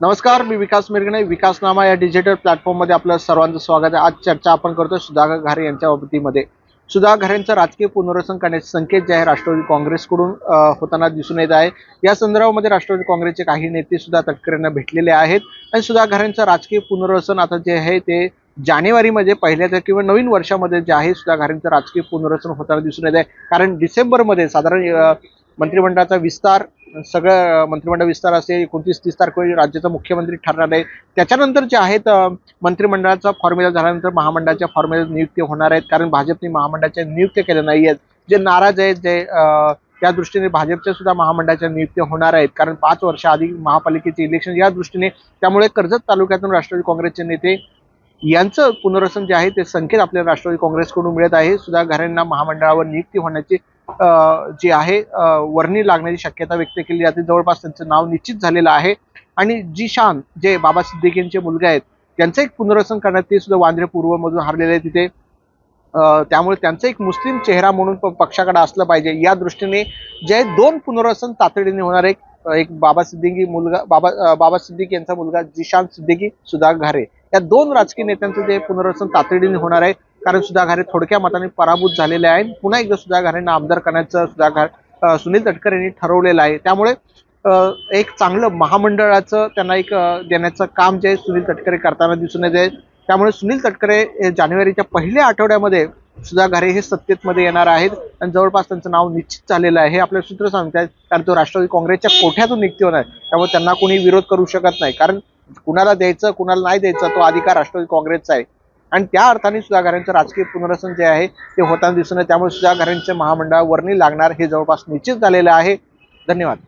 नमस्कार मी विकास मिरगणे. विकासनामा या डिजिटल प्लॅटफॉर्ममध्ये आपलं सर्वांचं स्वागत आहे. आज चर्चा आपण करतो सुधाकर घारे यांच्या बाबतीमध्ये. सुधाकर घारेंचं राजकीय पुनर्वसन करण्याचे संकेत जे आहे राष्ट्रवादी काँग्रेसकडून होताना दिसून येत आहे. या संदर्भामध्ये राष्ट्रवादी काँग्रेसचे काही नेते सुद्धा तटकरेंना भेटलेले आहेत. आणि सुधाकर घारेंचं राजकीय पुनर्वसन आता जे आहे ते जानेवारीमध्ये पहिल्याच्या किंवा नवीन वर्षामध्ये जे आहे सुधाकर घारेंचं राजकीय पुनर्वसन होताना दिसून येत आहे. कारण डिसेंबरमध्ये साधारण मंत्रिमंडळाचा विस्तार सगळं मंत्रिमंडळ विस्तार असेल एकोणतीस तीस तारखेला राज्याचा मुख्यमंत्री ठरणार आहे. त्याच्यानंतर जे आहेत मंत्रिमंडळाचा फॉर्म्युला झाल्यानंतर महामंडळाच्या फॉर्म्युला नियुक्ती होणार आहेत. कारण भाजपने महामंडळाच्या नियुक्त्या केल्या नाही आहेत. जे नाराज आहेत जे त्या दृष्टीने भाजपच्या सुद्धा महामंडळाच्या नियुक्त्या होणार आहेत. कारण पाच वर्ष आधी महापालिकेचे इलेक्शन या दृष्टीने त्यामुळे कर्जत तालुक्यातून राष्ट्रवादी काँग्रेसचे नेते यांचं पुनर्वसन जे आहे ते संकेत आपल्याला राष्ट्रवादी काँग्रेसकडून मिळत आहे. सुद्धा घरांना महामंडळावर नियुक्ती होण्याची जी आहे वर्णी लागण्याची शक्यता व्यक्त केली जाते. जवळपास त्यांचं नाव निश्चित झालेलं आहे. आणि जी शान जे बाबा सिद्दीकींचे मुलगे आहेत त्यांचं एक पुनर्वसन करण्यात ते सुद्धा वांद्रे पूर्वमधून हारलेले आहे तिथे. अं, त्यामुळे त्यांचा एक मुस्लिम चेहरा म्हणून पक्षाकडे असलं पाहिजे. या दृष्टीने जे दोन पुनर्वसन तातडीने होणार एक एक बाबा सिद्दीकी मुलगा बाबा बाबा सिद्दीकी यांचा मुलगा जिशान सिद्दीकी सुधा घारे. या दोन राजकीय नेत्यांचं जे पुनर्वसन तातडीने होणार आहे कारण सुधा घारे थोडक्या मताने पराभूत झालेले आहेत. पुन्हा एकदा सुधाघारेंना आमदार करण्याचं सुधाघार सुनील तटकरे यांनी ठरवलेलं आहे. त्यामुळे एक चांगलं महामंडळाचं त्यांना एक देण्याचं काम जे आहे सुनील तटकरे करताना दिसून येत आहे. त्यामुळे सुनील तटकरे जानेवारीच्या पहिल्या आठवड्यामध्ये सुधाघारे हे सत्तेमध्ये येणार आहेत. आणि जवळपास त्यांचं नाव निश्चित झालेलं आहे. हे आपले सूत्र सांगतात कारण तो राष्ट्रवादी काँग्रेसच्या कोठ्यातून निघते होणार आहे. त्यामुळे त्यांना कोणी विरोध करू शकत नाही. कारण कुणाला द्यायचं कुणाला नाही द्यायचं तो अधिकार राष्ट्रवादी काँग्रेसचा आहे. आणि त्या अर्थाने सुधाघरांचं राजकीय पुनर्वसन जे आहे ते होताना दिसून त्यामुळे सुधा महामंडळावरणी लागणार हे जवळपास निश्चित झालेलं आहे. धन्यवाद.